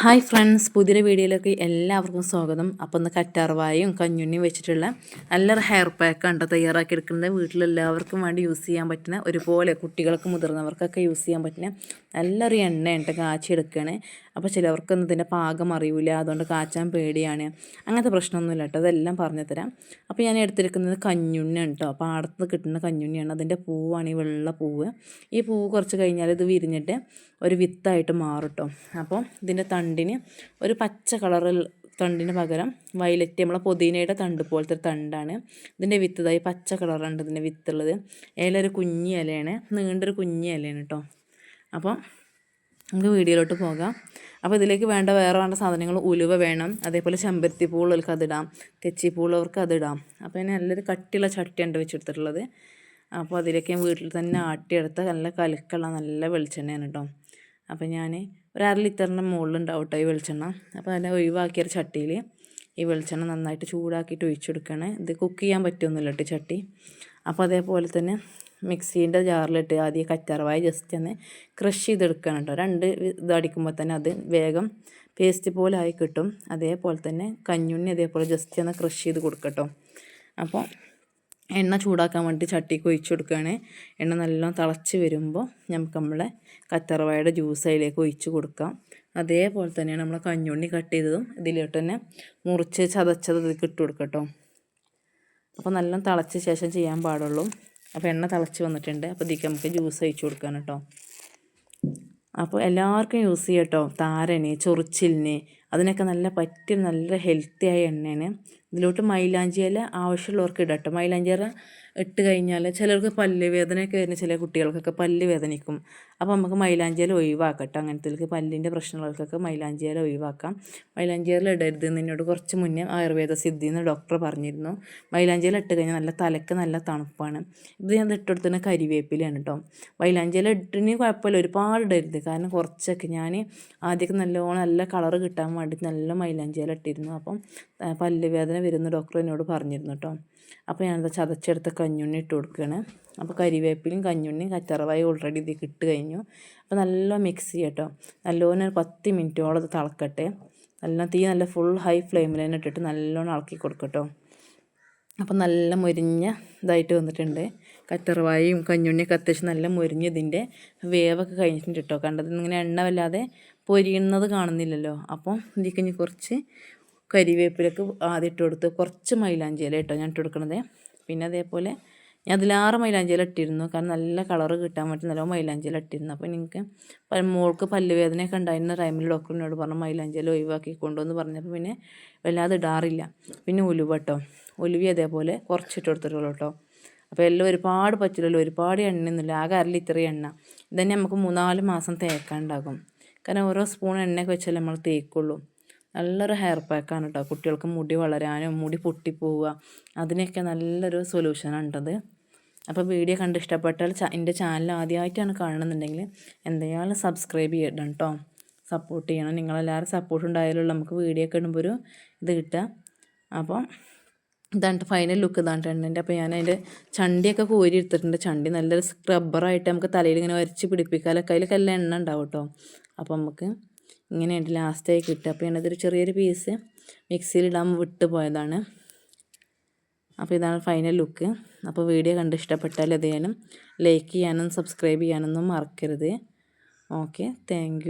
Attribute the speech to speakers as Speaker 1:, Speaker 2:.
Speaker 1: Hi friends പുതിയ വീഡിയോയിലേക്ക് എല്ലാവർക്കും സ്വാഗതം. അപ്പോൾ ഇന്ന് കറ്റാർവായും കഞ്ഞുണ്ണിയും വെച്ചിട്ടുള്ള നല്ലൊരു ഹെയർ പാക്ക് ഉണ്ട് തയ്യാറാക്കി എടുക്കുന്നത് വീട്ടിലെല്ലാവർക്കും വേണ്ടി യൂസ് ചെയ്യാൻ പറ്റുന്ന ഒരുപോലെ കുട്ടികൾക്ക് മുതിർന്നവർക്കൊക്കെ യൂസ് ചെയ്യാൻ പറ്റുന്ന നല്ലൊരു എണ്ണയുണ്ട് കാച്ചി എടുക്കുകയാണ് അപ്പോൾ ചിലവർക്കൊന്നും ഇതിന്റെ പാകം അറിയില്ല അതുകൊണ്ട് കാച്ചാൻ പേടിയാണ്. അങ്ങനത്തെ പ്രശ്നമൊന്നുമില്ല കേട്ടോ അതെല്ലാം പറഞ്ഞു തരാം അപ്പോൾ ഞാൻ എടുത്തിരിക്കുന്നത് കഞ്ഞുണ്ണിയാണ് കേട്ടോ. പാടത്ത് കിട്ടുന്ന കഞ്ഞുണ്ണിയാണ്. അതിന്റെ പൂവാണ് ഈ വെള്ള പൂവ്. ഈ പൂവ് കുറച്ച് കഴിഞ്ഞാൽ ഇത് വിരിഞ്ഞിട്ട് ഒരു വിത്തായിട്ട് മാറും കേട്ടോ. അപ്പോൾ ഇതിന്റെ തണ്ടിന് ഒരു പച്ച കളറിൽ തണ്ടിന് പകരം വയലറ്റ് നമ്മളെ പുതിനയുടെ തണ്ട് പോലത്തെ ഒരു തണ്ടാണ്. ഇതിന്റെ വിത്ത് ഇതായി പച്ച കളറുണ്ട് ഇതിന്റെ വിത്തുള്ളത് ഇല ഒരു കുഞ്ഞി ഇലയാണ്. നീണ്ടൊരു കുഞ്ഞി ഇലയാണ് കേട്ടോ അപ്പോൾ നമുക്ക് വീഡിയോയിലോട്ട് പോകാം. അപ്പോൾ ഇതിലേക്ക് വേണ്ട വേറെ വേണ്ട സാധനങ്ങൾ ഉലുവ വേണം. അതേപോലെ ചെമ്പരത്തി പൂളുകൾക്ക് അതിടാം തെച്ചിപ്പൂളവർക്ക് അതിടാം അപ്പോൾ ഞാൻ നല്ലൊരു കട്ടിയുള്ള ചട്ടിയുണ്ട് വെച്ചെടുത്തിട്ടുള്ളത്. അപ്പോൾ അതിലേക്ക് ഞാൻ വീട്ടിൽ തന്നെ ആട്ടിയെടുത്ത നല്ല കലക്കുള്ള നല്ല വെളിച്ചെണ്ണയാണ് കേട്ടോ അപ്പോൾ ഞാൻ ഒരു അര ലിറ്ററിന്റെ മുകളിലുണ്ടാവും കേട്ടോ ഈ വെളിച്ചെണ്ണ. അപ്പോൾ അതിനെ ഒഴിവാക്കിയ ഒരു ചട്ടിയിൽ ഈ വെളിച്ചെണ്ണ നന്നായിട്ട് ചൂടാക്കിയിട്ട് ഒഴിച്ചെടുക്കണേ ഇത് കുക്ക് ചെയ്യാൻ പറ്റുമൊന്നുമില്ല കേട്ടോ ചട്ടി. അപ്പോൾ അതേപോലെ തന്നെ മിക്സീന്റെ ജാറിലിട്ട് ആദ്യം കറ്റാർവായ ജസ്റ്റ് ഒന്ന് ക്രഷ് ചെയ്തെടുക്കണം കേട്ടോ. രണ്ട് ഇത് അടിക്കുമ്പോൾ തന്നെ അത് വേഗം പേസ്റ്റ് പോലെ ആയി കിട്ടും. അതേപോലെ തന്നെ കഞ്ഞുണ്ണി അതേപോലെ ജസ്റ്റ് ഒന്ന് ക്രഷ് ചെയ്ത് കൊടുക്കട്ടോ അപ്പോൾ എണ്ണ ചൂടാക്കാൻ വേണ്ടി ചട്ടിക്ക് ഒഴിച്ചു കൊടുക്കുകയാണ്. എണ്ണ നല്ലോണം തിളച്ച് വരുമ്പോൾ നമുക്ക് നമ്മളെ കത്തറവായുടെ ജ്യൂസ് അതിലേക്ക് ഒഴിച്ച് കൊടുക്കാം. അതേപോലെ തന്നെയാണ് നമ്മൾ കഞ്ഞുണ്ണി കട്ട് ചെയ്തതും ഇതിലോട്ട് തന്നെ മുറിച്ച് ചതച്ചത് ഇതിലേക്ക് ഇട്ട് കൊടുക്കട്ടോ അപ്പോൾ നല്ലോണം തിളച്ച ശേഷം ചെയ്യാൻ പാടുള്ളൂ. അപ്പോൾ എണ്ണ തിളച്ച് വന്നിട്ടുണ്ട്. അപ്പോൾ ഇതിലേക്ക് നമുക്ക് ജ്യൂസ് ഒഴിച്ച് കൊടുക്കാൻ കേട്ടോ. അപ്പോൾ എല്ലാവർക്കും യൂസ് ചെയ്യാം കേട്ടോ. താരന് ചൊറിച്ചിലിന് അതിനൊക്കെ നല്ല പറ്റിയ നല്ല ഹെൽത്തിയായ എണ്ണയാണ്. ഇതിലോട്ട് മൈലാഞ്ചി ഇല ആവശ്യമുള്ളവർക്ക് ഇടാം കേട്ടോ മൈലാഞ്ചി ഇല ഇട്ട് കഴിഞ്ഞാൽ ചിലർക്ക് പല്ല് വേദനയൊക്കെ വരുന്ന ചില കുട്ടികൾക്കൊക്കെ പല്ല് വേദനിക്കും. അപ്പോൾ നമുക്ക് മൈലാഞ്ചി ഇല ഒഴിവാക്കട്ടെ അങ്ങനത്തെ പല്ലിന്റെ പ്രശ്നമുള്ളവർക്കൊക്കെ മൈലാഞ്ചി ഇല ഒഴിവാക്കാം. മൈലാഞ്ചി മൈലാഞ്ചിയില ഇടരുത് എന്നോട് കുറച്ച് മുന്നേ ആയുർവേദ സിദ്ധി എന്ന് ഡോക്ടർ പറഞ്ഞിരുന്നു. മൈലാഞ്ചി മൈലാഞ്ചിയില ഇട്ട് കഴിഞ്ഞാൽ നല്ല തലക്ക് നല്ല തണുപ്പാണ്. ഇത് ഞാൻ ഇട്ടെടുത്തുന്ന കരിവേപ്പിലാണ് കേട്ടോ മൈലാഞ്ചി മൈലാഞ്ചിയില ഇട്ടിന് കുഴപ്പമില്ല. ഒരുപാട് ഇടരുത്. കാരണം കുറച്ചൊക്കെ ഞാൻ ആദ്യമൊക്കെ നല്ലോണം നല്ല കളർ കിട്ടാൻ വേണ്ടി നല്ല മൈലാഞ്ചിയില ഇട്ടിരുന്നു. അപ്പം പല്ല് വേദന വരുന്ന ഡോക്ടർ എന്നോട് പറഞ്ഞിരുന്നു കേട്ടോ അപ്പോൾ ഞാനത് ചതച്ചെടുത്ത കഞ്ഞുണ്ണി ഇട്ട് കൊടുക്കുകയാണ് അപ്പോൾ കരിവേപ്പിലും കഞ്ഞുണ്ണിയും കച്ചറവായി ഓൾറെഡി ഇത് ഇട്ട് കഴിഞ്ഞു. അപ്പോൾ നല്ല മിക്സ് ചെയ്യാം കേട്ടോ നല്ലോണം ഒരു പത്ത് മിനിറ്റോളം അത് തിളക്കട്ടെ. നല്ല തീ നല്ല ഫുൾ ഹൈ ഫ്ലെയിമിൽ തന്നെ ഇട്ടിട്ട് നല്ലോണം ഇളക്കി കൊടുക്കട്ടോ അപ്പോൾ നല്ല മുരിഞ്ഞ ഇതായിട്ട് വന്നിട്ടുണ്ട്. കറ്ററവായും കഞ്ഞുണ്ണിയൊക്കെ അത്യാവശ്യം നല്ല മുരിഞ്ഞതിന്റെ വേവൊക്കെ കഴിഞ്ഞിട്ടുണ്ട് കേട്ടോ കണ്ടത് ഇങ്ങനെ എണ്ണ വല്ലാതെ പൊരിയുന്നത് കാണുന്നില്ലല്ലോ. അപ്പോൾ ഇതിലേക്ക് കുറച്ച് കരിവേപ്പിലേക്ക് ആദ്യം ഇട്ട് കൊടുത്ത് കുറച്ച് മൈലാഞ്ചി ഇല കേട്ടോ ഞാൻ ഇട്ട് കൊടുക്കണത്. പിന്നെ അതേപോലെ ഞാൻ അതിലാറ് മൈലാഞ്ചി ഇല ഇട്ടിരുന്നു. കാരണം നല്ല കളറ് കിട്ടാൻ വേണ്ടി നല്ല മൈലാഞ്ചി ഇല ഇട്ടിരുന്നു. അപ്പോൾ എനിക്ക് മോൾക്ക് പല്ലുവേദനയൊക്കെ ഉണ്ടായിരുന്ന ടൈമിൽ ഡോക്ടറിനോട് പറഞ്ഞു മൈലാഞ്ചി ഇല ഒഴിവാക്കി കൊണ്ടുവന്ന് പറഞ്ഞപ്പോൾ പിന്നെ വല്ലാതെ ഇടാറില്ല. പിന്നെ ഉലുവ കേട്ടോ ഉലുവി അതേപോലെ കുറച്ചിട്ട് കൊടുത്തിട്ടുള്ളൂ കേട്ടോ അപ്പോൾ എല്ലാം ഒരുപാട് പറ്റില്ലല്ലോ. ഒരുപാട് എണ്ണയൊന്നുമില്ല. ആകെ അര ലിറ്റർ എണ്ണ. ഇതന്നെ നമുക്ക് മൂന്നാൽ മാസം തേക്കാനുണ്ടാകും കാരണം ഓരോ സ്പൂൺ എണ്ണയൊക്കെ വെച്ചാലേ നമ്മൾ തേക്കുള്ളൂ. നല്ലൊരു ഹെയർ പാക്കാണ് കേട്ടോ കുട്ടികൾക്ക് മുടി വളരാനും മുടി പൊട്ടിപ്പോവുക അതിനൊക്കെ നല്ലൊരു സൊല്യൂഷനാണിട്ടത് അപ്പോൾ വീഡിയോ കണ്ട് ഇഷ്ടപ്പെട്ടാൽ എന്റെ ചാനൽ ആദ്യമായിട്ടാണ് കാണണമെന്നുണ്ടെങ്കിൽ എന്തായാലും സബ്സ്ക്രൈബ് ചെയ്യണം കേട്ടോ സപ്പോർട്ട് ചെയ്യണം. നിങ്ങളെല്ലാവരും സപ്പോർട്ട് ഉണ്ടായാലും നമുക്ക് വീഡിയോ ഒക്കെ ഇടുമ്പോൾ ഒരു ഇത് കിട്ടുക. അപ്പോൾ ഇതാണ് ഫൈനൽ ലുക്ക് ഇതാണ് എണ്ണന്റെ. അപ്പോൾ ഞാൻ അതിന്റെ ചണ്ടിയൊക്കെ കോരി എടുത്തിട്ടുണ്ട്. ചണ്ടി നല്ലൊരു സ്ക്രബ്ബറായിട്ട് നമുക്ക് തലയിൽ ഇങ്ങനെ വരച്ച് പിടിപ്പിക്കാനൊക്കെ കയ്യിലൊക്കെ എല്ലാം എണ്ണ ഉണ്ടാവും കേട്ടോ അപ്പോൾ നമുക്ക് ഇങ്ങനെയായിട്ട് ലാസ്റ്റായി കിട്ടുക. അപ്പോൾ ഞാനതൊരു ചെറിയൊരു പീസ് മിക്സിയിലിടാൻ വിട്ട് പോയതാണ്. അപ്പോൾ ഇതാണ് ഫൈനൽ ലുക്ക് അപ്പോൾ വീഡിയോ കണ്ട് ഇഷ്ടപ്പെട്ടാൽ അത് ചെയ്യാനും ലൈക്ക് ചെയ്യാനും സബ്സ്ക്രൈബ് ചെയ്യാനൊന്നും മറക്കരുത്. Okay thank